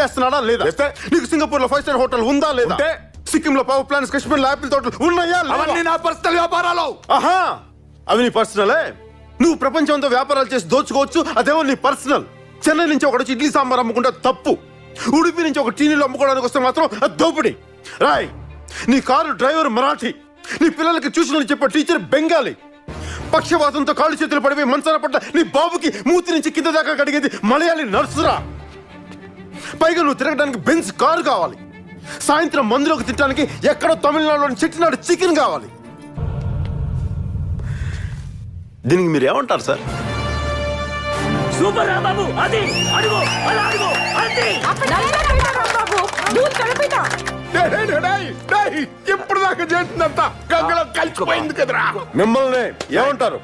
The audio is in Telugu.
చేస్తున్నాడా లేదా? నీకు సింగపూర్లో ఫైవ్ స్టార్ హోటల్ ఉందా లేదా? సిక్కిం లో పవర్ ప్లాంట్స్ కశ్మీర్లో ఆపిల్ తోటలు ఉన్నాయా లేవా? అవన్నీ నా పర్సనల్ వ్యాపారాలు. ఆహా! అవి నీ పర్సనలే నువ్వు ప్రపంచంతో వ్యాపారాలు చేసి దోచుకోవచ్చు అదేమో నీ పర్సనల్ చెన్నై నుంచి ఒకటి వచ్చి ఇడ్లీ సాంబార్ అమ్ముకుంటే తప్పు. ఉడిపి నుంచి ఒక టీనీలో అమ్ముకోవడానికి వస్తే మాత్రం దోపిడి. రాయ్ నీ కారు డ్రైవర్ మరాఠీ. నీ పిల్లలకి ట్యూషన్లు చెప్పే టీచర్ బెంగాలీ. పక్షవాతంతో కాళ్ళు చేతులు పడిపోయి మంచాన పడ్డ నీ బాబుకి మూతి నుంచి కింద దాకా కడిగేది మలయాళీ నర్సురా. పైగా నువ్వు తిరగడానికి బెంచ్ కారు కావాలి సాయంత్రం మందులోకి తినడానికి ఎక్కడో తమిళనాడులోని చెట్టినాడు చికెన్ కావాలి దీనికి మీరు ఏమంటారు సార్ సూపర్ రా బాబు అది అడుగు అలా అడుగు అది బాబు దూద్ కలపిట డేయ్, డేయ్, డేయ్, డేయ్, ఇప్పుడు దాకా చేసిందంతా గంగలో కలిసిపోయింది కదరా మిమ్మల్ని ఏమంటారు